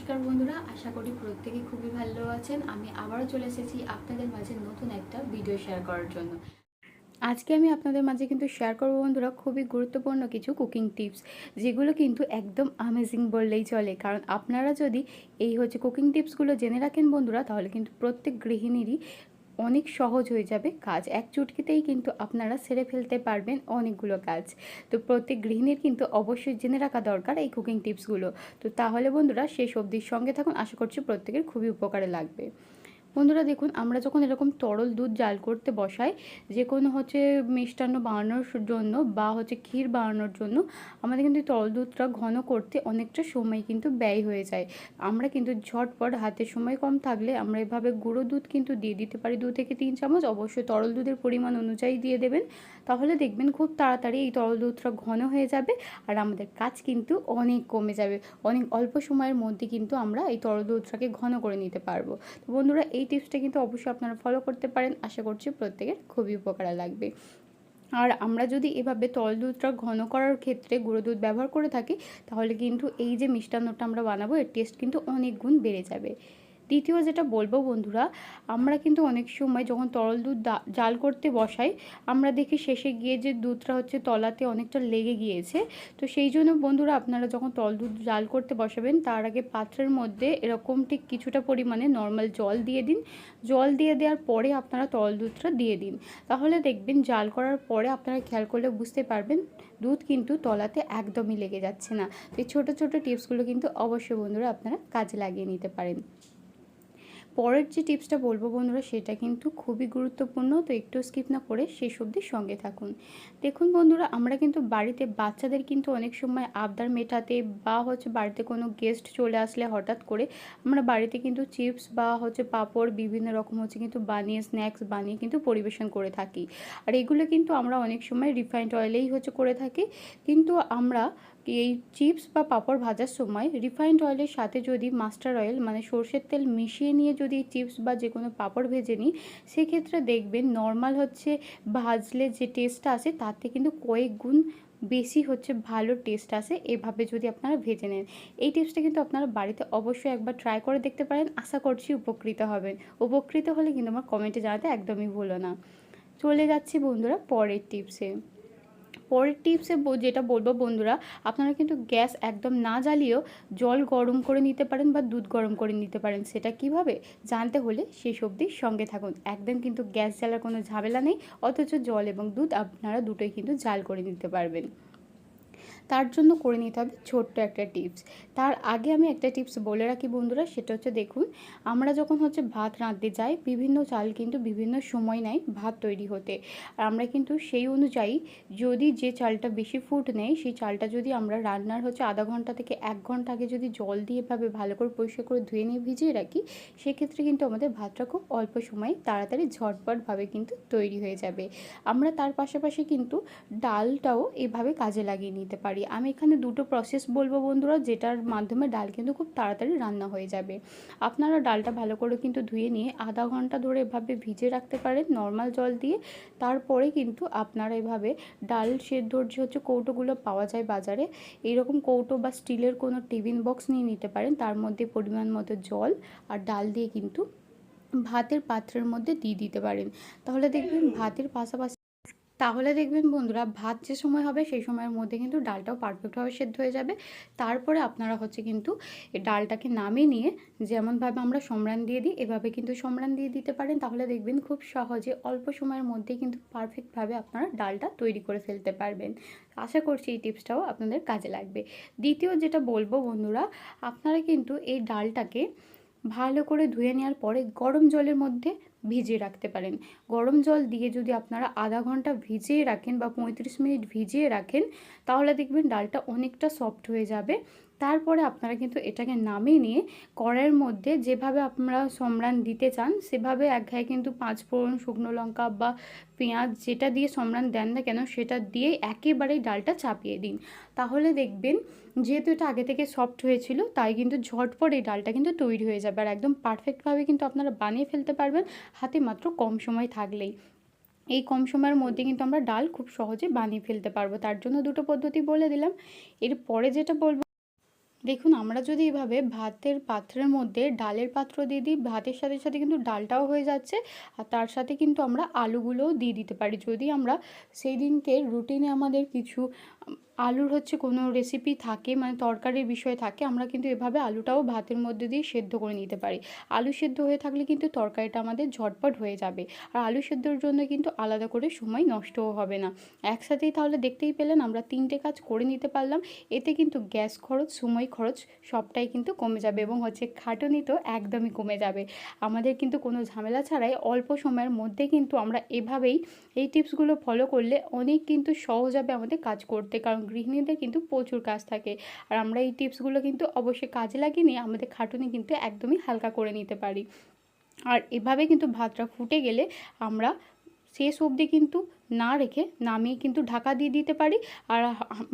নমস্কার বন্ধুরা, আশা করি প্রত্যেকে খুবই ভালো আছেন। আমি আবারও চলে এসেছি আপনাদের মাঝে নতুন একটা ভিডিও শেয়ার করার জন্য। আজকে আমি আপনাদের মাঝে কিন্তু শেয়ার করব বন্ধুরা খুবই গুরুত্বপূর্ণ কিছু কুকিং টিপস যেগুলো কিন্তু একদম আমেজিং বললেই চলে। কারণ আপনারা যদি এই হচ্ছে কুকিং টিপসগুলো জেনে রাখেন বন্ধুরা, তাহলে কিন্তু প্রত্যেক গৃহিণীরই অনেক সহজ হয়ে যাবে কাজ। এক চুটকিতেই কিন্তু আপনারা সেরে ফেলতে পারবেন অনেকগুলো কাজ। তো প্রত্যেক গৃহিণীর কিন্তু অবশ্যই জেনে রাখা দরকার এই কুকিং টিপসগুলো তো তাহলে বন্ধুরা সেই সবজির সঙ্গে থাকুন। আশা করছি প্রত্যেকের খুবই উপকারে লাগবে। বন্ধুরা দেখুন, আমরা যখন এরকম তরল দুধ জাল করতে বসাই, যে কোনো হচ্ছে মিষ্টান্ন বানানোর জন্য বা হচ্ছে ক্ষীর বানানোর জন্য, আমাদের কিন্তু তরল দুধটা ঘন করতে অনেকটা সময় কিন্তু ব্যয় হয়ে যায়। আমরা কিন্তু ঝটপট হাতে সময় কম থাকলে আমরা এভাবে গুঁড়ো দুধ কিন্তু দিয়ে দিতে পারি, দু থেকে তিন চামচ। অবশ্যই তরল দুধের পরিমাণ অনুযায়ী দিয়ে দেবেন। তাহলে দেখবেন খুব তাড়াতাড়ি এই তরল দুধটা ঘন হয়ে যাবে আর আমাদের কাজ কিন্তু অনেক কমে যাবে। অনেক অল্প সময়ের মধ্যে কিন্তু আমরা এই তরল দুধটাকে ঘন করে নিতে পারব। তো বন্ধুরা এই টিপসটা কিন্তু অবশ্যই আপনারা ফলো করতে পারেন। আশা করছি প্রত্যেকের খুবই উপকারে লাগবে। আর আমরা যদি এভাবে তল দুধটা ঘন করার ক্ষেত্রে গুঁড়ো দুধ ব্যবহার করে থাকি, তাহলে কিন্তু এই যে মিষ্টান্নটা আমরা বানাবো, এর টেস্ট কিন্তু অনেক গুণ বেড়ে যাবে। দ্বিতীয় যেটা বলব বন্ধুরা, আমরা কিন্তু অনেক সময় যখন তরল দুধ জাল করতে বসাই, আমরা দেখি শেষে গিয়ে যে দুধটা হচ্ছে তলাতে অনেকটা লেগে গিয়েছে। তো সেই জন্য বন্ধুরা, আপনারা যখন তরল দুধ জাল করতে বসাবেন, তার আগে পাত্রের মধ্যে এরকম ঠিক কিছুটা পরিমাণে নর্মাল জল দিয়ে দিন। জল দিয়ে দেওয়ার পরে আপনারা তরল দুধটা দিয়ে দিন। তাহলে দেখবেন জাল করার পরে আপনারা খেয়াল করলে বুঝতে পারবেন, দুধ কিন্তু তলাতে একদমই লেগে যাচ্ছে না। এই ছোটো ছোটো টিপসগুলো কিন্তু অবশ্যই বন্ধুরা আপনারা কাজে লাগিয়ে নিতে পারেন। পরের যে টিপসটা বলব বন্ধুরা, সেটা কিন্তু খুবই গুরুত্বপূর্ণ। তো একটু স্কিপ না করে সেই অবধি সঙ্গে থাকুন। দেখুন বন্ধুরা, আমরা কিন্তু বাড়িতে বাচ্চাদের কিন্তু অনেক সময় আবদার মেটাতে বা হচ্ছে বাড়িতে কোনো গেস্ট চলে আসলে হঠাৎ করে আমরা বাড়িতে কিন্তু চিপস বা হচ্ছে পাঁপড় বিভিন্ন রকম হচ্ছে কিন্তু বানিয়ে স্ন্যাক্স বানিয়ে কিন্তু পরিবেশন করে থাকি। আর এগুলো কিন্তু আমরা অনেক সময় রিফাইন্ড অয়েলেই হচ্ছে করে থাকি। কিন্তু আমরা এই চিপস বা পাঁপড় ভাজার সময় রিফাইন্ড অয়েলের সাথে যদি মাস্টার অয়েল মানে সর্ষের তেল মিশিয়ে নিয়ে যদি চিপস বা যে কোনো পাঁপড় ভেজে নিই, সেক্ষেত্রে দেখবেন নর্মাল হচ্ছে ভাজলে যে টেস্টটা আসে, তাতে কিন্তু কয়েক গুণ বেশি হচ্ছে ভালো টেস্ট আসে। এভাবে যদি আপনারা ভেজে নেন। এই টিপসটা কিন্তু আপনারা বাড়িতে অবশ্যই একবার ট্রাই করে দেখতে পারেন। আশা করছি উপকৃত হবেন। উপকৃত হলে কিন্তু আমার কমেন্টে জানাতে একদমই ভুলো না। চলে যাচ্ছি বন্ধুরা পরের টিপসে পরের টিপসে যেটা বলব বন্ধুরা, আপনারা কিন্তু গ্যাস একদম না জ্বালিয়েও জল গরম করে নিতে পারেন বা দুধ গরম করে নিতে পারেন। সেটা কীভাবে? জানতে হলে সেই সবজির সঙ্গে থাকুন। একদম কিন্তু গ্যাস জ্বালার কোনো ঝামেলা নেই, অথচ জল এবং দুধ আপনারা দুটোই কিন্তু জাল করে নিতে পারবেন। তার জন্য করে নিতে হবে ছোট্ট একটা টিপস। তার আগে আমি একটা টিপস বলে রাখি বন্ধুরা, সেটা হচ্ছে দেখুন, আমরা যখন হচ্ছে ভাত রাঁধতে যাই, বিভিন্ন চাল কিন্তু বিভিন্ন সময় নেয় ভাত তৈরি হতে। আর আমরা কিন্তু সেই অনুযায়ী যদি যে চালটা বেশি ফুট নেয়, সেই চালটা যদি আমরা রান্নার হচ্ছে আধা ঘণ্টা থেকে এক ঘণ্টা আগে যদি জল দিয়ে এভাবে ভালো করে পরিষ্কার করে ধুয়ে নিয়ে ভিজিয়ে রাখি, সেক্ষেত্রে কিন্তু আমাদের ভাতটা খুব অল্প সময় তাড়াতাড়ি ঝটপটভাবে কিন্তু তৈরি হয়ে যাবে। আমরা তার পাশাপাশি কিন্তু ডালটাও এভাবে কাজে লাগিয়ে নিতে পারি। আমি এখানে দুটো প্রসেস বলব বন্ধুরা, যেটার মাধ্যমে ডাল কিন্তু খুব তাড়াতাড়ি রান্না হয়ে যাবে। আপনারা ডালটা ভালো করে কিন্তু ধুয়ে নিয়ে আধা ঘণ্টা ধরে এভাবে ভিজে রাখতে পারেন নর্মাল জল দিয়ে। তারপরে কিন্তু আপনারা এভাবে ডাল সেদ্ধর যে হচ্ছে কৌটোগুলো পাওয়া যায় বাজারে এইরকম কৌটো বা স্টিলের কোনো টিফিন বক্স নিয়ে নিতে পারেন। তার মধ্যে পরিমাণ মতো জল আর ডাল দিয়ে কিন্তু ভাতের পাত্রের মধ্যে দিয়ে দিতে পারেন। তাহলে দেখবেন ভাতের পাশাপাশি তাহলে দেখবেন বন্ধুরা, ভাত যে সময় হবে সেই সময়ের মধ্যে কিন্তু ডালটাও পারফেক্টভাবে সেদ্ধ হয়ে যাবে। তারপরে আপনারা হচ্ছে কিন্তু ডালটাকে নামিয়ে নিয়ে যেমনভাবে আমরা সমরান দিয়ে দিই, এভাবে কিন্তু সমরান দিয়ে দিতে পারেন। তাহলে দেখবেন খুব সহজে অল্প সময়ের মধ্যে কিন্তু পারফেক্টভাবে আপনারা ডালটা তৈরি করে ফেলতে পারবেন। আশা করছি এই টিপসটাও আপনাদের কাজে লাগবে। দ্বিতীয় যেটা বলব বন্ধুরা, আপনারা কিন্তু এই ডালটাকে ভালো করে ধুয়ে নেওয়ার পরে গরম জলের মধ্যে ভিজিয়ে রাখতে পারেন। গরম জল দিয়ে যদি আপনারা আধা ঘণ্টা ভিজিয়ে রাখেন বা পঁয়ত্রিশ মিনিট ভিজিয়ে রাখেন, তাহলে দেখবেন ডালটা অনেকটা সফট হয়ে যাবে। তারপরে আপনারা কিন্তু এটাকে নামিয়ে নিয়ে কড়াইয়ের মধ্যে যেভাবে আপনারা সম্রান দিতে চান, সেভাবে এক ঘায়ে কিন্তু পাঁচ ফোড়ন শুকনো লঙ্কা বা পেঁয়াজ যেটা দিয়ে সম্রান দেন না কেন, সেটা দিয়ে একেবারেই ডালটা চাপিয়ে দিন। তাহলে দেখবেন যেহেতু এটা আগে থেকে সফট হয়েছিল, তাই কিন্তু ঝটপট এই ডালটা কিন্তু তৈরি হয়ে যাবে। আর একদম পারফেক্টভাবে কিন্তু আপনারা বানিয়ে ফেলতে পারবেন, হাতে মাত্র কম সময় থাকলেই। এই কম সময়ের মধ্যে কিন্তু আমরা ডাল খুব সহজে বানিয়ে ফেলতে পারব। তার জন্য দুটো পদ্ধতি বলে দিলাম। এর পরে যেটা বলব দেখুন, আমরা যদি এভাবে ভাতের পাত্রের মধ্যে ডালের পাত্র দিয়ে দিই, ভাতের সাথে সাথে কিন্তু ডালটাও হয়ে যাচ্ছে আর তার সাথে কিন্তু আমরা আলুগুলোও দিয়ে দিতে পারি। যদি আমরা সেই দিনকে রুটিনে আমাদের কিছু আলুর হচ্ছে কোনো রেসিপি থাকে মানে তরকারির বিষয় থাকে, আমরা কিন্তু এভাবে আলুটাও ভাতের মধ্যে দিয়ে সেদ্ধ করে নিতে পারি। আলু সেদ্ধ হয়ে থাকলে কিন্তু তরকারিটা আমাদের ঝটপট হয়ে যাবে। আর আলু সেদ্ধর জন্য কিন্তু আলাদা করে সময় নষ্টও হবে না। একসাথেই তাহলে দেখতেই পেলেন আমরা তিনটে কাজ করে নিতে পারলাম। এতে কিন্তু গ্যাস খরচ, সময় খরচ সবটাই কিন্তু কমে যাবে এবং হচ্ছে খাটুনি তো একদমই কমে যাবে। আমাদের কিন্তু কোনো ঝামেলা ছাড়াই অল্প সময়ের মধ্যে কিন্তু আমরা এভাবেই এই টিপসগুলো ফলো করলে অনেক কিন্তু সহজ হবে আমাদের কাজ করতে। কারণ গৃহিণীদের কিন্তু প্রচুর কাজ থাকে। আর আমরা এই টিপসগুলো কিন্তু অবশ্যই কাজে লাগিয়ে নিয়ে আমাদের খাটুনি কিন্তু একদমই হালকা করে নিতে পারি। আর এভাবে কিন্তু ভাতটা ফুটে গেলে আমরা শেষ অবধি কিন্তু না রেখে নামিয়ে কিন্তু ঢাকা দিয়ে দিতে পারি। আর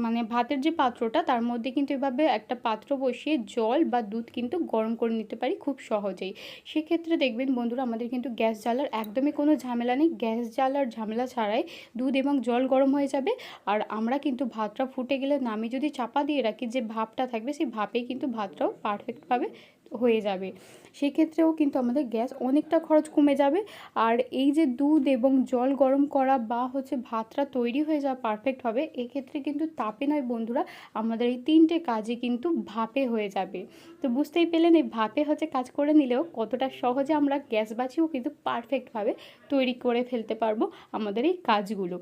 মানে ভাতের যে পাত্রটা, তার মধ্যে কিন্তু এভাবে একটা পাত্র বসিয়ে জল বা দুধ কিন্তু গরম করে নিতে পারি খুব সহজেই। সেক্ষেত্রে দেখবেন বন্ধুরা, আমাদের কিন্তু গ্যাস জ্বালার একদমই কোনো ঝামেলা নেই। গ্যাস জ্বালার ঝামেলা ছাড়াই দুধ এবং জল গরম হয়ে যাবে। আর আমরা কিন্তু ভাতটা ফুটে গেলে নামিয়ে যদি চাপা দিয়ে রাখি, যে ভাপটা থাকবে, সেই ভাপেই কিন্তু ভাতটাও পারফেক্টভাবে হয়ে যাবে। সেক্ষেত্রেও কিন্তু আমাদের গ্যাস অনেকটা খরচ কমে যাবে। আর এই যে দুধ এবং জল গরম করা বা হচ্ছে ভাতটা তৈরি হয়ে যাওয়া পারফেক্ট হবে, এক্ষেত্রে কিন্তু তাপে নয় বন্ধুরা, আমাদের এই তিনটে কাজে কিন্তু ভাপে হয়ে যাবে। তো বুঝতেই পেলেন, এই ভাপে হচ্ছে কাজ করে নিলেও কতটা সহজে আমরা গ্যাস বাঁচিয়েও কিন্তু পারফেক্টভাবে তৈরি করে ফেলতে পারব আমাদের এই কাজগুলো।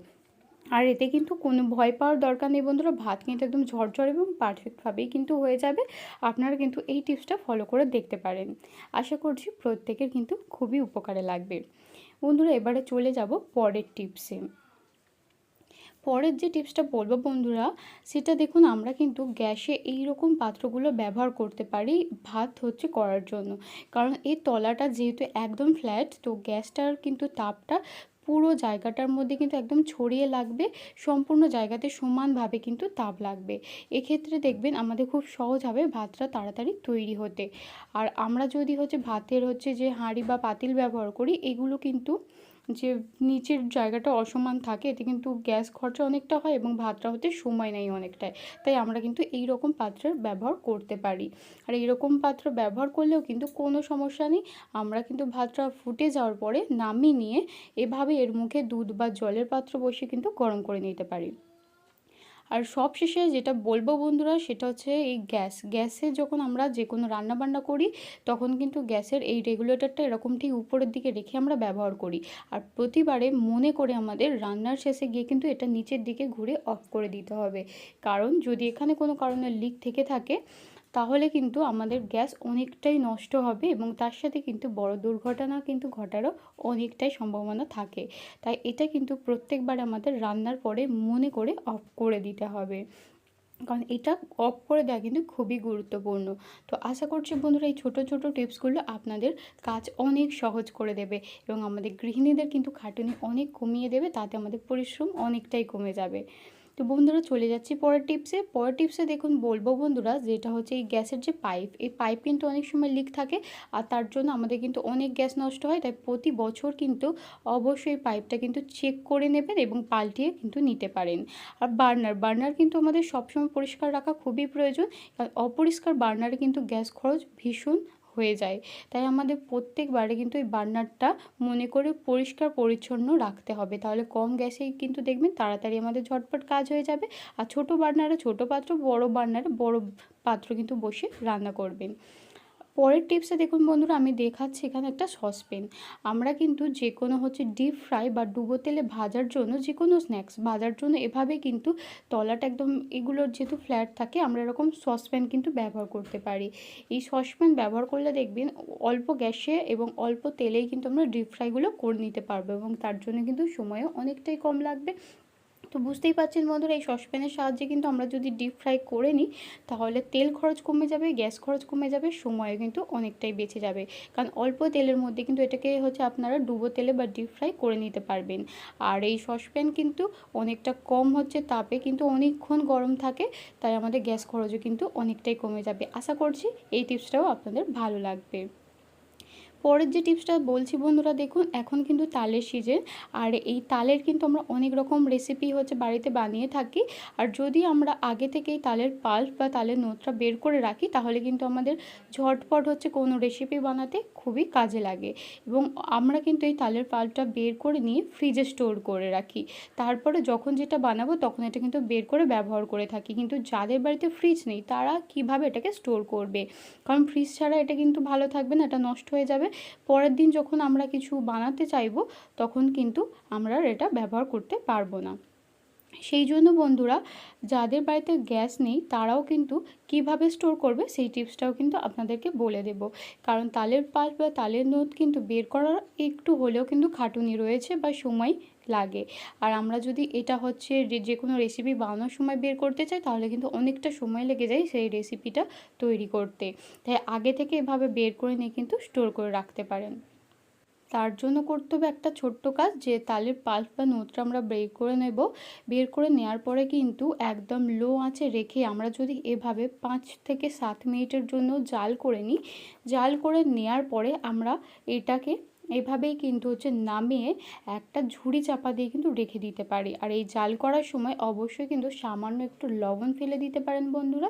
আর এতে কিন্তু কোনো ভয় পাওয়ার দরকার নেই বন্ধুরা। ভাত কিন্তু একদম ঝরঝর এবং পারফেক্টভাবেই কিন্তু হয়ে যাবে। আপনারা কিন্তু এই টিপসটা ফলো করে দেখতে পারেন। আশা করছি প্রত্যেকের কিন্তু খুবই উপকারে লাগবে। বন্ধুরা, এবারে চলে যাব পরের টিপসে পরের যে টিপসটা বলব বন্ধুরা, সেটা দেখুন, আমরা কিন্তু গ্যাসে এই রকম পাত্রগুলো ব্যবহার করতে পারি ভাত হচ্ছে করার জন্য। কারণ এর তলাটা যেহেতু একদম ফ্ল্যাট তো গ্যাসটার কিন্তু তাপটা পুরো জায়গাটার মধ্যে কিন্তু একদম ছড়িয়ে লাগবে, সম্পূর্ণ জায়গাতে সমানভাবে কিন্তু তাপ লাগবে। এক্ষেত্রে দেখবেন আমাদের খুব সহজ হবে ভাতটা তাড়াতাড়ি তৈরি হতে। আর আমরা যদি হচ্ছে ভাতের হচ্ছে যে হাঁড়ি বা পাতিল ব্যবহার করি, এগুলো কিন্তু যে নিচের জায়গাটা অসমান থাকে, এতে কিন্তু গ্যাস খরচা অনেকটা হয় এবং ভাতটা হতে সময় নেই অনেকটাই। তাই আমরা কিন্তু এই রকম পাত্রের ব্যবহার করতে পারি। আর এইরকম পাত্র ব্যবহার করলেও কিন্তু কোনো সমস্যা নেই। আমরা কিন্তু ভাতটা ফুটে যাওয়ার পরে নামিয়ে নিয়ে এভাবে এর মুখে দুধ বা জলের পাত্র বসে কিন্তু গরম করে নিতে পারি। আর সবশেষে যেটা বলব বন্ধুরা, সেটা হচ্ছে এই গ্যাস। গ্যাসে যখন আমরা যে কোনো রান্নাবান্না করি, তখন কিন্তু গ্যাসের এই রেগুলেটরটা এরকম ঠিক উপরের দিকে রেখে আমরা ব্যবহার করি। আর প্রতিবারে মনে করে আমাদের রান্নার শেষে গিয়ে কিন্তু এটা নিচের দিকে ঘুরে অফ করে দিতে হবে। কারণ যদি এখানে কোনো কারণে লিক থেকে থাকে তাহলে কিন্তু আমাদের গ্যাস অনেকটাই নষ্ট হবে এবং তার সাথে কিন্তু বড় দুর্ঘটনা কিন্তু ঘটারও অনেকটাই সম্ভাবনা থাকে। তাই এটা কিন্তু প্রত্যেকবার আমাদের রান্নার পরে মনে করে অফ করে দিতে হবে। কারণ এটা অফ করে দেওয়া কিন্তু খুবই গুরুত্বপূর্ণ। তো আশা করছি বন্ধুরা এই ছোটো ছোটো টিপসগুলো আপনাদের কাজ অনেক সহজ করে দেবে এবং আমাদের গৃহিণীদের কিন্তু খাটুনি অনেক কমিয়ে দেবে, তাতে আমাদের পরিশ্রম অনেকটাই কমে যাবে। তো বন্ধুরা চলে যাচ্ছি পরের টিপসে পরের টিপসে দেখুন বলব বন্ধুরা যেটা হচ্ছে এই গ্যাসের যে পাইপ এই পাইপ কিন্তু অনেক সময় লিক থাকে আর তার জন্য আমাদের কিন্তু অনেক গ্যাস নষ্ট হয়। তাই প্রতি বছর কিন্তু অবশ্যই পাইপটা কিন্তু চেক করে নেবেন এবং পাল্টিয়ে কিন্তু নিতে পারেন। আর বার্নার বার্নার কিন্তু আমাদের সবসময় পরিষ্কার রাখা খুবই প্রয়োজন। কারণ অপরিষ্কার বার্নারে কিন্তু গ্যাস খরচ ভীষণ হয়ে যায়। তাই আমাদের প্রত্যেকবারে কিন্তু এই বার্নারটা মনে করে পরিষ্কার পরিচ্ছন্ন রাখতে হবে। তাহলে কম গ্যাসেই কিন্তু দেখবেন তাড়াতাড়ি আমাদের ঝটপট কাজ হয়ে যাবে। আর ছোটো বার্নারে ছোটো পাত্র, বড় বার্নারে বড় পাত্র কিন্তু বসে রান্না করবেন। পরের টিপসে দেখুন বন্ধুরা, আমি দেখাচ্ছি এখানে একটা সসপেন আমরা কিন্তু যে কোনো হচ্ছে ডিপ ফ্রাই বা ডুবো তেলে ভাজার জন্য যে কোনো স্ন্যাক্স ভাজার জন্য এভাবে কিন্তু তলাটা একদম এগুলোর যেহেতু ফ্ল্যাট থাকে, আমরা এরকম সসপ্যান কিন্তু ব্যবহার করতে পারি। এই সসপ্যান ব্যবহার করলে দেখবেন অল্প গ্যাসে এবং অল্প তেলেই কিন্তু আমরা ডিপ ফ্রাইগুলো করে নিতে পারব এবং তার জন্য কিন্তু সময়ও অনেকটাই কম লাগবে। তো বুঝতেই পারছেন বন্ধুরা, এই সসপ্যানের সাহায্যে কিন্তু আমরা যদি ডিপ ফ্রাই করে নিই, তাহলে তেল খরচ কমে যাবে গ্যাস খরচ কমে যাবে সময়ও কিন্তু অনেকটাই বেঁচে যাবে। কারণ অল্প তেলের মধ্যে কিন্তু এটাকে হচ্ছে আপনারা ডুবো তেলে বা ডিপ ফ্রাই করে নিতে পারবেন। আর এই সসপ্যান কিন্তু অনেকটা কম হচ্ছে, তাপে কিন্তু অনেকক্ষণ গরম থাকে, তাই আমাদের গ্যাস খরচও কিন্তু অনেকটাই কমে যাবে। আশা করছি এই টিপসটাও আপনাদের ভালো লাগবে। পরের যে টিপসটা বলছি বন্ধুরা, দেখুন, এখন কিন্তু তালের সিজন আর এই তালের কিন্তু আমরা অনেক রকম রেসিপি হচ্ছে বাড়িতে বানিয়ে থাকি, আর যদি আমরা আগে থেকেই তালের পাল্প বা তালের নোটটা বের করে রাখি, তাহলে কিন্তু আমাদের ঝটপট হচ্ছে কোনো রেসিপি বানাতে খুবই কাজে লাগে, এবং আমরা কিন্তু এই তালের পাল্পটা বের করে নিয়ে ফ্রিজে স্টোর করে রাখি, তারপরে যখন যেটা বানাবো তখন এটা কিন্তু বের করে ব্যবহার করে থাকি, কিন্তু যাদের বাড়িতে ফ্রিজ নেই, তারা কীভাবে এটাকে স্টোর করবে? কারণ ফ্রিজ ছাড়া এটা কিন্তু ভালো থাকবে না, এটা নষ্ট হয়ে যাবে পরের দিন যখন আমরা কিছু বানাতে চাইব, তখন কিন্তু আমরা এটা ব্যবহার করতে পারব না। সেই জন্য বন্ধুরা, যাদের বাড়িতে গ্যাস নেই, তারাও কিন্তু কীভাবে স্টোর করবে সেই টিপসটাও কিন্তু আপনাদেরকে বলে দেব। কারণ তালের পাল বা তালের নোট কিন্তু বের করার একটু হলেও কিন্তু খাটুনি রয়েছে বা সময় লাগে। আর আমরা যদি এটা হচ্ছে যে কোনো রেসিপি বানানোর সময় বের করতে চাই, তাহলে কিন্তু অনেকটা সময় লেগে যায় সেই রেসিপিটা তৈরি করতে। তাই আগে থেকে এভাবে বের করে নিয়ে কিন্তু স্টোর করে রাখতে পারেন। তার জন্য করতে হবে একটা ছোট্ট কাজ, যে তালের পাল্প বা নোটটা আমরা বের করে নেব। বের করে নেওয়ার পরে কিন্তু একদম লো আঁচে রেখে আমরা যদি এভাবে পাঁচ থেকে সাত মিনিটের জন্য জাল করে নিই, জাল করে নেওয়ার পরে আমরা এটাকে এভাবেই কিন্তু হচ্ছে নামিয়ে একটা ঝুড়ি চাপা দিয়ে কিন্তু রেখে দিতে পারি। আর এই জাল করার সময় অবশ্যই কিন্তু সামান্য একটু লবণ ফেলে দিতে পারেন বন্ধুরা।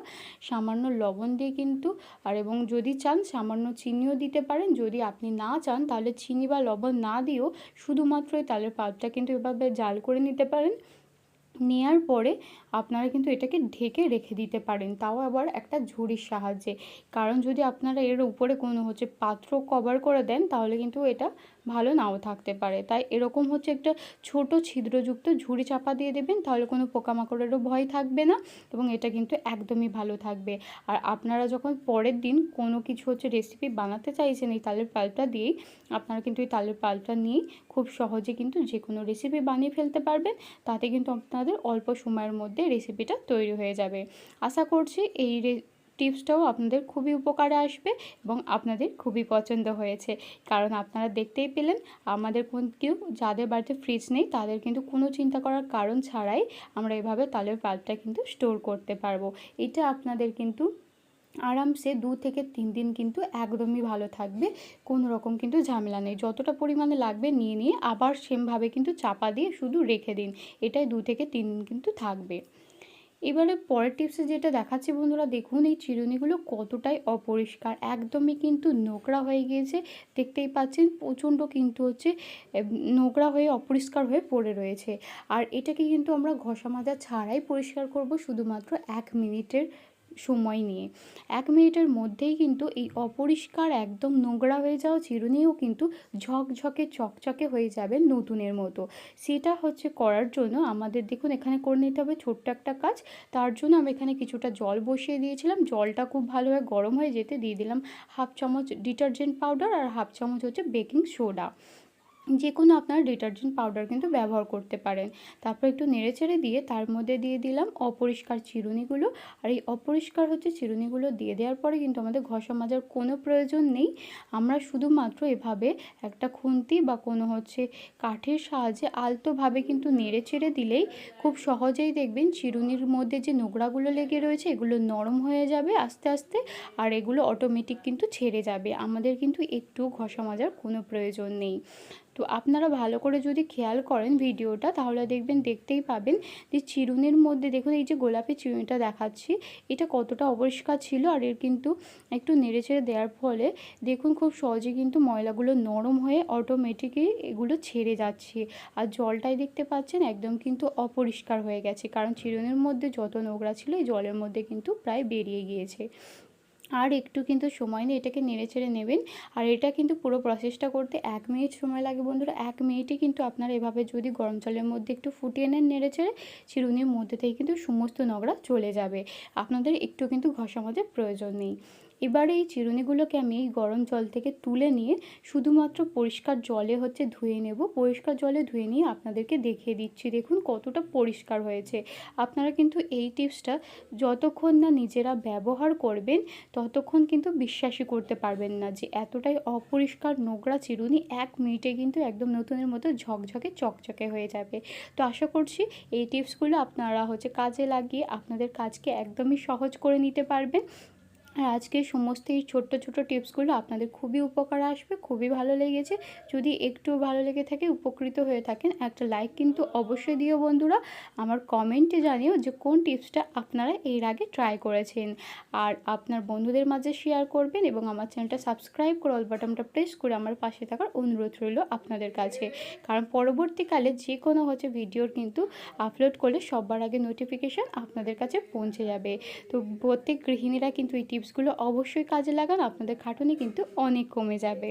সামান্য লবণ দিয়ে কিন্তু, আর এবং যদি চান সামান্য চিনিও দিতে পারেন। যদি আপনি না চান তাহলে চিনি বা লবণ না দিয়েও শুধুমাত্রই এই তালের পাতটা কিন্তু এভাবে জাল করে নিতে পারেন। নেয়ার পরে আপনারা কিন্তু এটাকে ঢেকে রেখে দিতে পারেন। তাও আবার একটা ঝুড়ির সাহায্যে। কারণ যদি আপনারা এর উপরে কোনো হচ্ছে পাত্র কভার করে দেন, তাহলে কিন্তু এটা ভালো নাও থাকতে পারে। তাই এরকম হচ্ছে একটা ছোট ছিদ্রযুক্ত ঝুড়ি চাপা দিয়ে দেবেন, তাহলে কোনো পোকামাকড়েরও ভয় থাকবে না এবং এটা কিন্তু একদমই ভালো থাকবে। আর আপনারা যখন পরের দিন কোনো কিছু হচ্ছে রেসিপি বানাতে চাইছেন এই তালের পালটা দিয়েই, আপনারা কিন্তু এই তালের পালটা নিয়েই খুব সহজে কিন্তু যে কোনো রেসিপি বানিয়ে ফেলতে পারবেন। তাতে কিন্তু আপনাদের অল্প সময়ের মধ্যে রেসিপিটা তৈরি হয়ে যাবে। আশা করছি এই টিপসটাও আপনাদের খুবই উপকারে আসবে এবং আপনাদের খুবই পছন্দ হয়েছে। কারণ আপনারা দেখতেই পেলেন, আমাদের কেউ যাদের বাড়িতে ফ্রিজ নেই, তাদের কিন্তু কোনো চিন্তা করার কারণ ছাড়াই আমরা এভাবে তালের পাল্পটা কিন্তু স্টোর করতে পারব। এটা আপনাদের কিন্তু আরামসে দু থেকে তিন দিন কিন্তু একদমই ভালো থাকবে, কোনো রকম কিন্তু ঝামেলা নেই। যতটা পরিমাণে লাগবে নিয়ে নিয়ে আবার সেমভাবে কিন্তু চাপা দিয়ে শুধু রেখে দিন, এটাই দু থেকে তিন দিন কিন্তু থাকবে। এবারে পরের টিপসে যেটা দেখাচ্ছি বন্ধুরা, দেখুন এই চিরুনিগুলো কতটাই অপরিষ্কার। একদমই কিন্তু নোংরা হয়ে গিয়েছে। দেখতেই পাচ্ছেন প্রচণ্ড কিন্তু হচ্ছে নোংরা হয়ে, অপরিষ্কার হয়ে পড়ে রয়েছে। আর এটাকে কিন্তু আমরা ঘষা মাজা ছাড়াই পরিষ্কার করব শুধুমাত্র এক মিনিটের সময় নিয়ে। এক মিনিটের মধ্যেই কিন্তু এই অপরিষ্কার, একদম নোংরা হয়ে যাওয়া চিরুনিও কিন্তু ঝকঝকে, চকচকে হয়ে যাবে নতুনের মতো। সেটা হচ্ছে করার জন্য আমাদের দেখুন এখানে করে নিতে হবে ছোট্ট একটা কাজ। তার জন্য আমি এখানে কিছুটা জল বসিয়ে দিয়েছিলাম। জলটা খুব ভালোভাবে গরম হয়ে যেতে দিয়ে দিলাম হাফ চামচ ডিটারজেন্ট পাউডার আর হাফ চামচ হচ্ছে বেকিং সোডা। যে কোনো আপনার ডিটারজেন্ট পাউডার কিন্তু ব্যবহার করতে পারেন। তারপর একটু নেড়ে চেড়ে দিয়ে তার মধ্যে দিয়ে দিলাম অপরিষ্কার চিরুনিগুলো। আর এই অপরিষ্কার হচ্ছে চিরুনিগুলো দিয়ে দেওয়ার পরে কিন্তু আমাদের ঘষা মাজার কোনো প্রয়োজন নেই। আমরা শুধুমাত্র এভাবে একটা খুন্তি বা কোনো হচ্ছে কাঠের সাহায্যে আলতোভাবে কিন্তু নেড়ে চেড়ে দিলেই খুব সহজেই দেখবেন চিরুনির মধ্যে যে নোংরাগুলো লেগে রয়েছে এগুলো নরম হয়ে যাবে আস্তে আস্তে আর এগুলো অটোমেটিক কিন্তু ছেড়ে যাবে। আমাদের কিন্তু একটু ঘষা মাজার কোনো প্রয়োজন নেই। তো আপনারা ভালো করে যদি খেয়াল করেন ভিডিওটা, তাহলে দেখবেন, দেখতেই পাবেন যে চিরুনির মধ্যে দেখুন, এই যে গোলাপি চিরুনিটা দেখাচ্ছি, এটা কতটা অপরিষ্কার ছিল আর এর কিন্তু একটু নেড়ে ছেড়ে দেওয়ার ফলে দেখুন, খুব সহজে কিন্তু ময়লাগুলো নরম হয়ে অটোমেটিকই এগুলো ছেড়ে যাচ্ছে। আর জলটাই দেখতে পাচ্ছেন, একদম কিন্তু অপরিষ্কার হয়ে গেছে। কারণ চিরুনির মধ্যে যত নোংরা ছিল, এই জলের মধ্যে কিন্তু প্রায় বেরিয়ে গিয়েছে। আর একটু কিন্তু সময় নিয়ে এটাকে নেড়ে ছেড়ে নেবেন। আর এটা কিন্তু পুরো প্রসেসটা করতে এক মিনিট সময় লাগে বন্ধুরা। এক মিনিটই কিন্তু আপনারা এভাবে যদি গরম জলের মধ্যে একটু ফুটিয়ে নেন নেড়ে ছেড়ে চিরুনির মধ্যে থেকে কিন্তু সমস্ত নগরা চলে যাবে। আপনাদের একটু কিন্তু ঘষা মধ্যে প্রয়োজন নেই। এবারে এই চিরুনিগুলোকে আমি এই গরম জল থেকে তুলে নিয়ে শুধুমাত্র পরিষ্কার জলে হচ্ছে ধুয়ে নেব। পরিষ্কার জলে ধুয়ে নিয়ে আপনাদেরকে দেখিয়ে দিচ্ছি। দেখুন কতটা পরিষ্কার হয়েছে। আপনারা কিন্তু এই টিপসটা যতক্ষণ না নিজেরা ব্যবহার করবেন, ততক্ষণ কিন্তু বিশ্বাসই করতে পারবেন না যে এতটাই অপরিষ্কার নোংরা চিরুনি এক মিনিটে কিন্তু একদম নতুনের মতো ঝকঝকে, চকচকে হয়ে যাবে। তো আশা করছি এই টিপসগুলো আপনারা হচ্ছে কাজে লাগিয়ে আপনাদের কাজকে একদমই সহজ করে নিতে পারবেন। আর আজকে সমস্ত এই ছোট্ট ছোট্ট টিপসগুলো আপনাদের খুবই উপকার আসবে, খুবই ভালো লেগেছে। যদি একটু ভালো লেগে থাকে, উপকৃত হয়ে থাকেন, একটা লাইক কিন্তু অবশ্যই দিও বন্ধুরা। আমার কমেন্টে জানিও যে কোন টিপসটা আপনারা এর আগে ট্রাই করেছেন। আর আপনার বন্ধুদের মাঝে শেয়ার করবেন এবং আমার চ্যানেলটা সাবস্ক্রাইব করে অল বাটনটা প্রেস করে আমার পাশে থাকার অনুরোধ রইল আপনাদের কাছে। কারণ পরবর্তীকালে যে কোনো হচ্ছে ভিডিওর কিন্তু আপলোড করলে সবার আগে নোটিফিকেশান আপনাদের কাছে পৌঁছে যাবে। তো প্রত্যেক গৃহিণীরা কিন্তু এই টিপসগুলো অবশ্যই কাজে লাগান আপনাদের খাটুনি কিন্তু অনেক কমে যাবে।